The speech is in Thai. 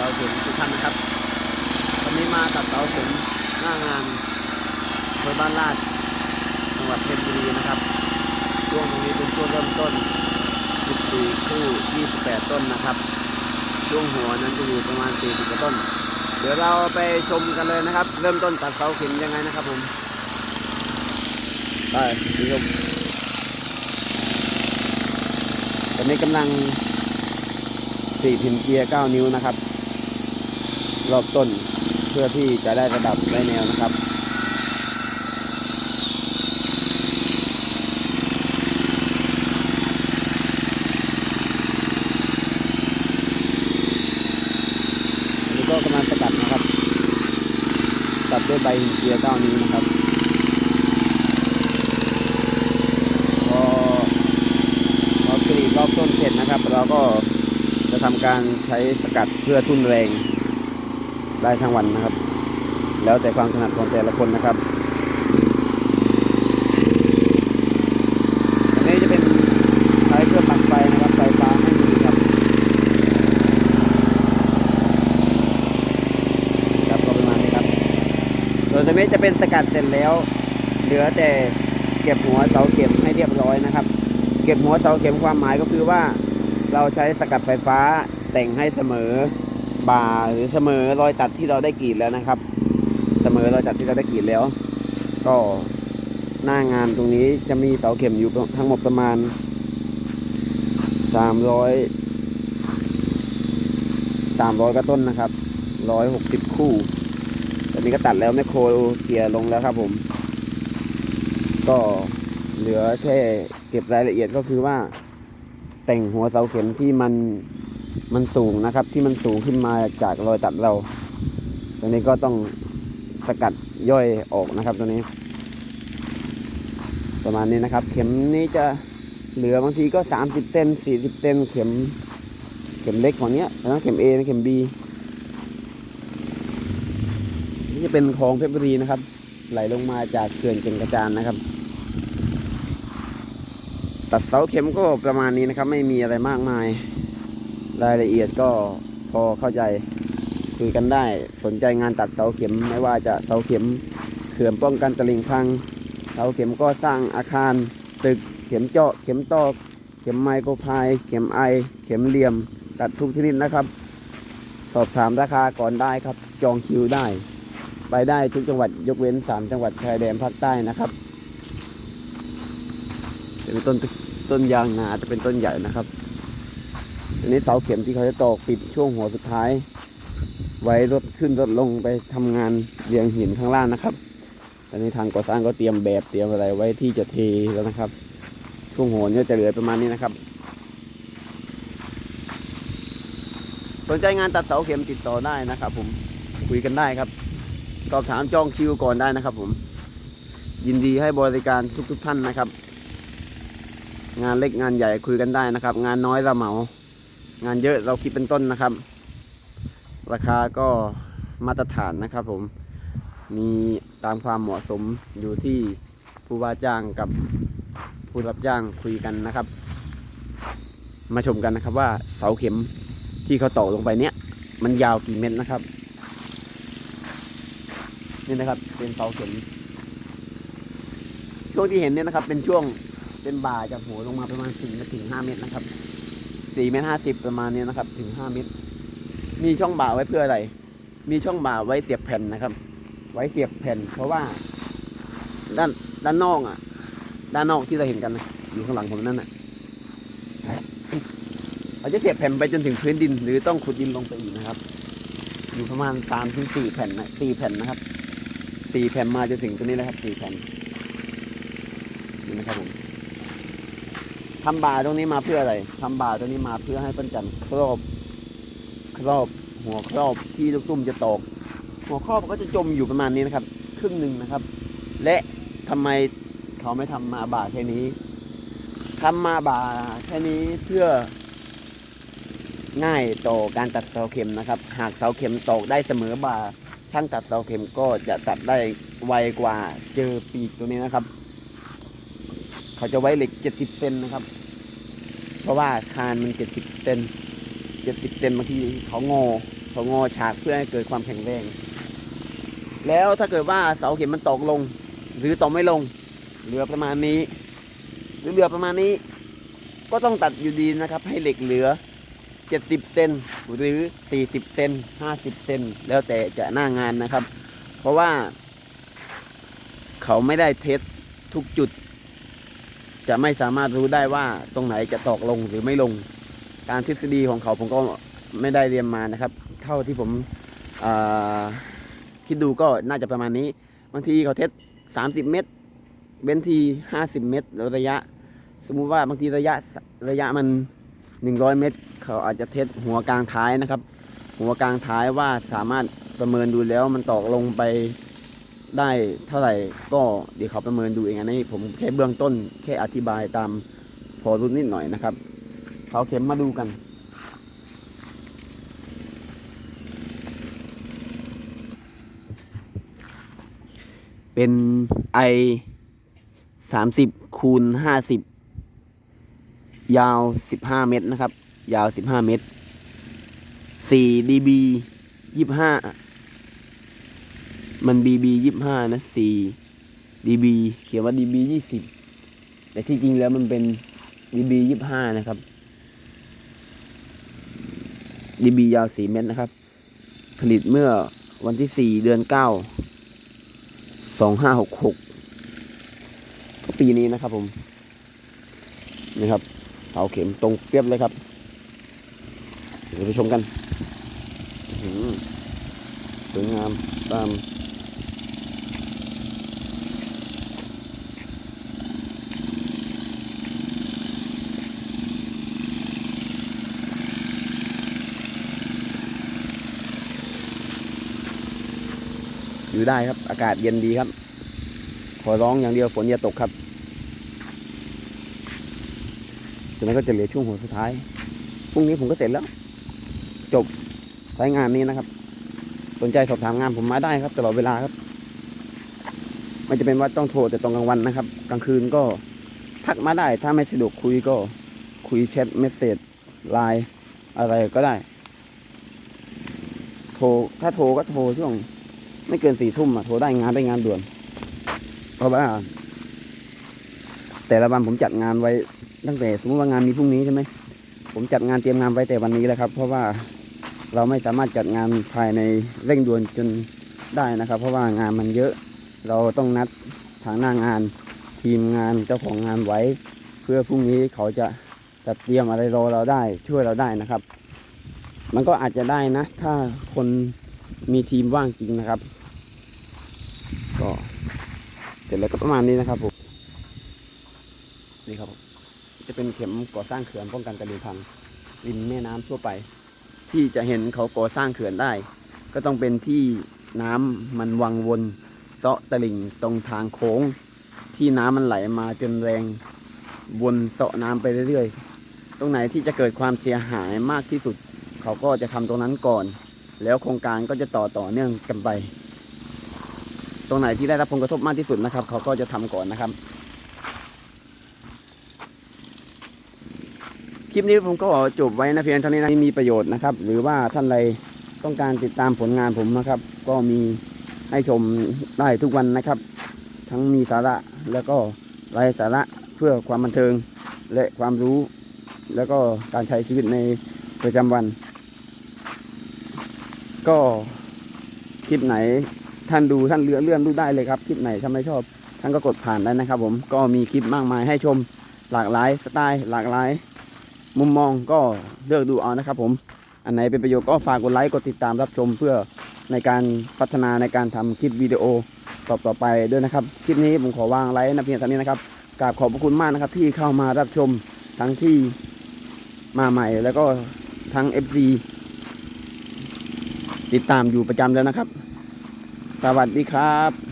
สาเข็มทุกท่านนะครับวันนี้มาตัดเสาเข็มหน้างานอำเภอบ้านลาดจังหวัดเพชรบุรีนะครับช่วงตรงนี้เป็นช่วงเริ่มต้น 14 คู่ 28 ต้นนะครับ ช่วงหัวนั้นจะอยู่ประมาณ 40กว่าต้น เดี๋ยวเราไปชมกันเลยนะครับ เริ่มต้นตัดเสาเข็มยังไงนะครับผมไปชมตอนนี้กำลังสี่พินเกียร์ 9 นิ้วนะครับ รอบต้นเพื่อที่จะได้ระดับได้แนวนะครับอันนี้ก็กำลังสกัดนะครับตัดด้วยใบหินเกียร์9นิ้นะครับพอพอกรีดรอบต้นเสร็จนะครับ เราก็จะทำการใช้สกัดเพื่อทุ่นแรง ได้ทั้งวันนะครับ แล้วแต่ความถนัดของแต่ละคนนะครับอันนี้จะเป็นใช้เครื่องปั่นไฟนะครับไฟฟ้าไม่มีครับครับก็ประมาณนี้ครับส่วนตัวนี้จะเป็นสกัดเสร็จแล้ว เหลือแต่เก็บหัวเสาเข็มให้เรียบร้อยนะครับ เก็บหัวเสาเข็มความหมายก็คือว่า เราใช้สกัดไฟฟ้าแต่งให้เสมอ บ่าหรือเสมอรอยตัดที่เราได้กรีดแล้วนะครับ เสมอรอยตัดที่เราได้กรีดแล้ว ก็หน้างานตรงนี้จะมีเสาเข็มอยู่ทั้งหมดประมาณสามร้อยสามร้อยกระต้นนะครับร้อยหกสิบคู่ตอนนี้ก็ตัดแล้วแมคโครเกียร์ลงแล้วครับผม ก็เหลือแค่เก็บรายละเอียดก็คือว่า แต่งหัวเสาเข็มที่มัน มันสูงนะครับ ที่มันสูงขึ้นมาจากรอยตัดเรา ตัวนี้ก็ต้องสกัดย่อยออกนะครับตัวนี้ ประมาณนี้นะครับ เข็มนี้จะเหลือบางทีก็ 30เซน40เซนเข็มเข็มเล็กกว่านี้ยนะเข็ม A นะเข็ม B นี่จะเป็นคลองเพชรบุรีนะครับ ไหลลงมาจากเขื่อนเก่งกระจานนะครับ ตัดเสาเข็มก็ประมาณนี้นะครับ ไม่มีอะไรมากมาย รายละเอียดก็พอเข้าใจคุยกันได้ สนใจงานตัดเสาเข็มไม่ว่าจะเสาเข็มเขื่อนป้องกันตลิ่งพัง เสาเข็มก็สร้างอาคาร ตึกเข็มเจาะ เข็มตอก เข็มไมโครพาย เข็มไอ เข็มเหลี่ยม ตัดทุกชนิดนะครับ สอบถามราคาก่อนได้ครับ จองคิวได้ ไปได้ทุกจังหวัดยกเว้น 3 จังหวัดชายแดนภาคใต้นะครับจะเป็นต้นต้นยางนาจะเป็นต้นใหญ่นะครับ อันนี้เสาเข็มที่เขาจะตอกปิดช่วงหัวสุดท้าย ไว้รถขึ้นรถลงไปทำงานเรียงหินข้างล่างนะครับตอนนี้ทางก่อสร้างก็เตรียมแบบเตรียมอะไรไว้ที่จะเทแล้วนะครับ ช่วงหัวเนี่ยจะเหลือประมาณนี้นะครับ สนใจงานตัดเสาเข็มติดต่อได้นะครับ ผมคุยกันได้ครับสอบถามจองคิวก่อนได้นะครับ ผม ยินดีให้บริการทุกๆทท่านนะครับ งานเล็กงานใหญ่คุยกันได้นะครับ งานน้อยเราเหมา งานเยอะเราคิดเป็นต้นนะครับ ราคาก็มาตรฐานนะครับผมมีตามความเหมาะสมอยู่ที่ผู้ว่าจ้างกับผู้รับจ้างคุยกันนะครับ มาชมกันนะครับว่าเสาเข็มที่เขาต่อลงไปเนี้ยมันยาวกี่เมตรนะครับ นี่นะครับเป็นเสาเข็ม ช่วงที่เห็นเนี่ยนะครับ เป็นช่วงเป็นบ่าจากหัวลงมาประมาณสี่ถึงห้าเมตรนะครับ สี่เมตรห้าสิบประมาณนี้นะครับ ถึงห้าเมตร มีช่องบ่าไว้เพื่ออะไร มีช่องบ่าไว้เสียบแผ่นนะครับ ไว้เสียบแผ่น เพราะว่า ด้านด้านนอกอะ ด้านนอกที่เราเห็นกันนะอยู่ข้างหลังผมนั่นน่ะเราจะเสียบแผ่นไปจนถึงพื้นดิน หรือต้องขุดดินลงไปอีกนะครับ อยู่ประมาณสามถึงสี่แผ่นนะสี่แผ่นนะครับสี่แผ่นมาจนถึงตัวนี้นะครับสี่แผ่นนี่นะครับผม ทำบาตรงนี้มาเพื่ออะไรทำบาตรงนี้มาเพื่อให้ปั้นจันทร์ครอบครอบหัวครอบที่ลูกตุ้มจะตก หัวครอบก็จะจมอยู่ประมาณนี้นะครับ ครึ่งหนึ่งนะครับ และทำไมเขาไม่ทำมาบาแค่นี้ทำมาบาแค่นี้เพื่อง่ายต่อการตัดเสาเข็มนะครับ หากเสาเข็มตกได้เสมอบาช่างตัดเสาเข็มก็จะตัดได้ไวกว่าเจอปีกตัวนี้นะครับ เขาจะไว้เหล็ก70เซนนะครับ เพราะว่าคานมัน70เซน70เซนบางทีเขางอพองอฉากเพื่อให้เกิดความแข็งแรง แล้วถ้าเกิดว่าเสาเข็มมันตกลง หรือตกไม่ลงเหลือประมาณนี้ หรือเหลือประมาณนี้ ก็ต้องตัดอยู่ดีนะครับ ให้เหล็กเหลือ70เซนหรือ40เซน50เซนแล้วแต่จะหน้างานนะครับ เพราะว่า เขาไม่ได้เทสทุกจุด จะไม่สามารถรู้ได้ว่าตรงไหนจะตกลงหรือไม่ลง การทฤษฎีของเขาผมก็ไม่ได้เรียนมานะครับ เท่าที่ผมคิดดูก็น่าจะประมาณนี้ บางทีเขาเทส30 เมตรเว้นที 50 เมตรแล้วระยะ สมมุติว่าบางทีระยะระยะมัน 100 เมตร เขาอาจจะเทสหัวกลางท้ายนะครับ หัวกลางท้ายว่าสามารถประเมินดูแล้วมันตอกลงไป ได้เท่าไหร่ก็เดี๋ยวเขาประเมินดูเองอันนี้ผมแค่เบื้องต้นแค่อธิบายตามพอรู้นิดหน่อยนะครับเขาเข็มมาดูกันเป็นไอสามสิบคูณห้าสิบยาวสิบห้าเมตรนะครับ ยาวสิบห้าเมตรสี่ดีบียี่ห้า มันบีบียี่ห้านะสี่ดีบีเขียนว่าดีบียี่สิบแต่ที่จริงแล้วมันเป็นดีบียี่ห้านะครับดีบียาวสี่เมตรนะครับ ผลิตเมื่อวันที่สี่เดือนเก้าสองห้าหกหกปีนี้นะครับผมนี่ครับ เสาเข็มตรงเปียบเลยครับเดี๋ยวไปชมกันสวยงามตาม อยู่ได้ครับ อากาศเย็นดีครับ ขอร้องอย่างเดียวฝนอย่าตกครับจากนั้นก็จะเหลือช่วงหัวสุดท้ายพรุ่งนี้ผมก็เสร็จแล้ว จบสายงานนี้นะครับ สนใจสอบถามงานผมมาได้ครับตลอดเวลาครับไม่จะเป็นว่าต้องโทรแต่ตอนกลางวันนะครับ กลางคืนก็ทักมาได้ ถ้าไม่สะดวกคุยก็คุยแชทเมสเซจไลน์อะไรก็ได้ โทรถ้าโทรก็โทรช่วง ไม่เกินสี่ทุ่มอะโทรได้งานได้งานด่วน เพราะว่า แต่ละวันผมจัดงานไว้ ตั้งแต่สมมติว่างานมีพรุ่งนี้ใช่ไหมผมจัดงานเตรียมงานไว้แต่วันนี้แล้วครับ เพราะว่าเราไม่สามารถจัดงานภายในเร่งด่วนจนได้นะครับ เพราะว่างานมันเยอะ เราต้องนัดทางหน้างานทีมงานเจ้าของงานไว้ เพื่อพรุ่งนี้เขาจะจัดเตรียมอะไรรอเราได้ช่วยเราได้นะครับ มันก็อาจจะได้นะ ถ้าคนมีทีมว่างจริงนะครับ ก็เสร็จแล้วก็ประมาณนี้นะครับผมนี่ครับ จะเป็นเข็มก่อสร้างเขื่อนป้องกันการดินทางริมแม่น้ำทั่วไป ที่จะเห็นเขาก่อสร้างเขื่อนได้ ก็ต้องเป็นที่น้ำมันวังวนเซาะตลิ่งตรงทางโค้ง ที่น้ำมันไหลมาจนแรงวนเซาะน้ำไปเรื่อยๆ ตรงไหนที่จะเกิดความเสียหายมากที่สุด เขาก็จะทำตรงนั้นก่อน แล้วโครงการก็จะต่อต่อเนื่องกันไป ตรงไหนที่ได้รับผลกระทบมากที่สุดนะครับ เขาก็จะทำก่อนนะครับคลิปนี้ผมก็จบไว้นะเพียงเท่านี้นะมีประโยชน์นะครับ หรือว่าท่านใดต้องการติดตามผลงานผมนะครับ ก็มีให้ชมได้ทุกวันนะครับ ทั้งมีสาระแล้วก็ไร้สาระเพื่อความบันเทิงและความรู้ แล้วก็การใช้ชีวิตในประจำวัน ก็คลิปไหน ท่านดูท่านเลื่อนเลื่อนดูได้เลยครับคลิปไหนถ้าไม่ชอบท่านก็กดผ่านได้นะครับ ผมก็มีคลิปมากมายให้ชมหลากหลายสไตล์หลากหลาย มุมมองก็เลือกดูเอานะครับ ผมอันไหนเป็นประโยชน์ก็ฝากกดไลค์กดติดตามรับชมเพื่อในการพัฒนาในการทำคลิปวิดีโอต่อต่อไปด้วยนะครับคลิปนี้ผมขอวางไลค์นะเพียงเท่านี้นะครับกราบขอบพระคุณมากนะครับที่เข้ามารับชมทั้งที่มาใหม่แล้วก็ทั้ง FC ติดตามอยู่ประจำแล้วนะครับ สวัสดีครับ